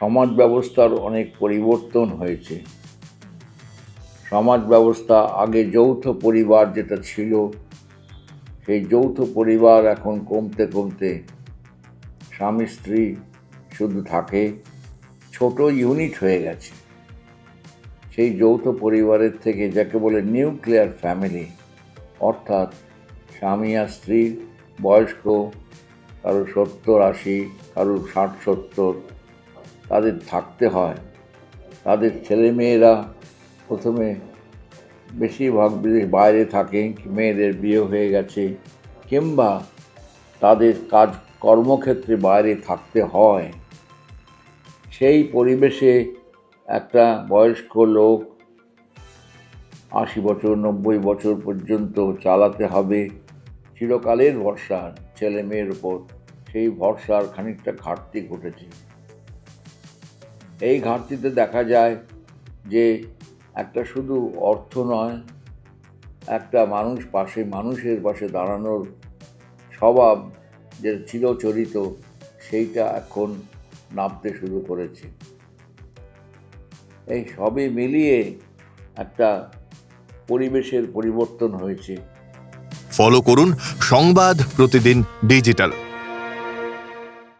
সমাজ ব্যবস্থার অনেক পরিবর্তন হয়েছে। সমাজ ব্যবস্থা আগে যৌথ পরিবার যেটা ছিল, সেই যৌথ পরিবার এখন কমতে কমতে স্বামী স্ত্রী শুধু থাকে, ছোট ইউনিট হয়ে গেছে। সেই যৌথ পরিবারের থেকে যাকে বলে নিউক্লিয়ার ফ্যামিলি, অর্থাৎ স্বামী আর স্ত্রী বয়স্ক, কারও সত্তর আশি, কারও ষাট সত্তর তাদের থাকতে হয়। তাদের ছেলেমেয়েরা প্রথমে বেশিরভাগ বিদেশ বাইরে থাকে, মেয়েদের বিয়ে হয়ে গেছে, কিংবা তাদের কাজ কর্মক্ষেত্রে বাইরে থাকতে হয়। সেই পরিবেশে একটা বয়স্ক লোক আশি বছর, নব্বই বছর পর্যন্ত চালাতে হবে। চিরকালের ভরসা ছেলে মেয়ের উপর। সেই ভরসার খানিকটা ঘাটতি ঘটেছে। এই ঘাটতিতে দেখা যায় যে একটা শুধু অর্থ নয়, একটা মানুষ পাশে, মানুষের পাশে দাঁড়ানোর স্বভাব যে চিরচরিত সেইটা এখন নামতে শুরু করেছে। এই সবই মিলিয়ে একটা পরিবেশের পরিবর্তন হয়েছে। ফলো করুন সংবাদ প্রতিদিন ডিজিটাল।